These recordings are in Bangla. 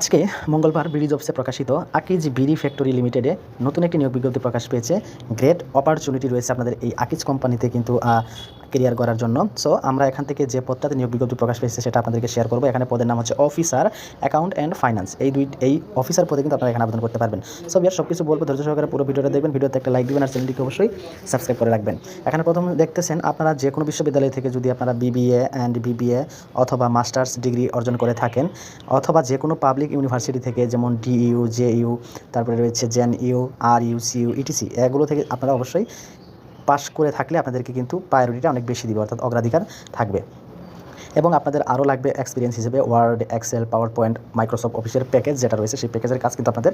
আজকে মঙ্গলবার বিডি জবসে প্রকাশিত আকিজ বিডি ফ্যাক্টরি লিমিটেডে নতুন একটি নিয়োগ বিজ্ঞপ্তি প্রকাশ পেয়েছে। গ্রেট অপরচুনিটি রয়েছে আপনাদের এই আকিজ কোম্পানিতে কিন্তু কেরিয়ার করার জন্য। সো আমরা এখান থেকে যে পদটাতে নিয়োগ বিজ্ঞপ্তি প্রকাশ পেয়েছে সেটা আপনাদেরকে শেয়ার করব। এখানে পদের নাম হচ্ছে অফিসার অ্যাকাউন্ট অ্যান্ড ফাইন্যান্স এই দুই এই অফিসার পদে কিন্তু আপনারা এখানে আবেদন করতে পারবেন। সো বিয়ার সব কিছু বলব, ধৈর্য সহকারে পুরো ভিডিওটা দেখবেন। ভিডিওতে একটা লাইক দিবেন আর চ্যানেলটিকে অবশ্যই সাবস্ক্রাইব করে রাখবেন। এখানে প্রথম দেখতেছেন, আপনারা যে কোনো বিশ্ববিদ্যালয় থেকে যদি আপনারা বিবিএ অ্যান্ড বিবিএ অথবা মাস্টার্স ডিগ্রি অর্জন করে থাকেন, অথবা যে কোনো পাবলিক ইউনিভার্সিটি থেকে যেমন ডিইউ জেইউ তারপরে রয়েছে JN U R U CU etc এগুলো থেকে আপনারা অবশ্যই পাস করে থাকলে আপনাদেরকে কিন্তু প্রায়োরিটিটা অনেক বেশি দিবে অর্থাৎ অগ্রাধিকার থাকবে। এবং আপনাদের আরও লাগবে এক্সপিরিয়েন্স হিসেবে word excel power point Microsoft অফিসের প্যাকেজ যেটা রয়েছে, সেই প্যাকেজের কাজ কিন্তু আপনাদের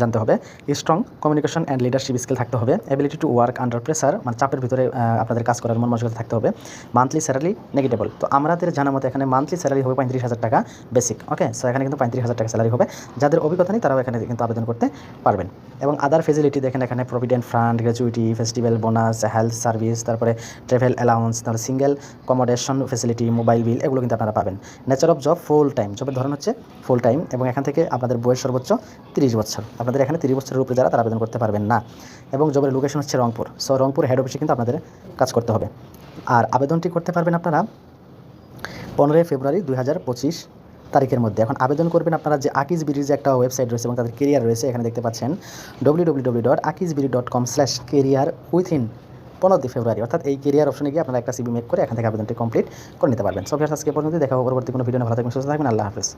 জানতে হবে। Strong communication and leadership skill থাকতে হবে। Ability to work under pressure মানে চাপের ভিতরে আপনাদের কাজ করার মন মানসিকতা থাকতে হবে। মান্থলি স্যালারি নেগেটেবল তো আমাদের জানা মতো এখানে মান্থলি স্যালারি হবে পঁয়ত্রিশ হাজার টাকা বেসিক ওকে সো এখানে কিন্তু পঁয়ত্রিশ হাজার টাকা স্যালারি হবে। যাদের অভিজ্ঞতা নেই, তারাও এখানে কিন্তু আবেদন করতে পারবেন। এবং আদার ফেসিলিটি দেখেন এখানে provident fund gratuity festival bonus health service তারপরে ট্রাভেল অ্যালাউন্স তারপরে single accommodation facility mobile bill এগুলো কিন্তু আপনারা পাবেন। Nature of job full time জবের ধরন হচ্ছে ফুল টাইম এবং এখান থেকে আপনাদের বয়স সর্বোচ্চ তিরিশ বছর। আপনাদের এখানে তিরিশ বছরের উপরে যারা, তারা আবেদন করতে পারবেন না। এবং জবের লোকেশন হচ্ছে রংপুর। সো রংপুর হেড অফিসে কিন্তু আপনাদের কাজ করতে হবে। আর আবেদনটি করতে পারবেন আপনারা পনেরোই ফেব্রুয়ারি দুই হাজার পঁচিশ তারিখের মধ্যে। এখন আবেদন করবেন আপনারা যে আকিজ বিডির যে একটা ওয়েবসাইট রয়েছে এবং তাদের কেরিয়ার রয়েছে, এখানে দেখতে পাচ্ছেন। W W W dot Akij BD dot com slash career within পনেরোই ফেব্রুয়ারি, অর্থাৎ এই কেরিয়ার অপশনে গিয়ে আপনারা একটা সিবি মেক করে এখান থেকে আবেদনটি কমপ্লিট করে নিতে পারবেন। সব আজকে পর্যন্ত দেখা পরবর্তী কোনো ভিডিও ভালো থাকবেন, সুস্থ থাকবেন। আল্লাহ হাফেজ।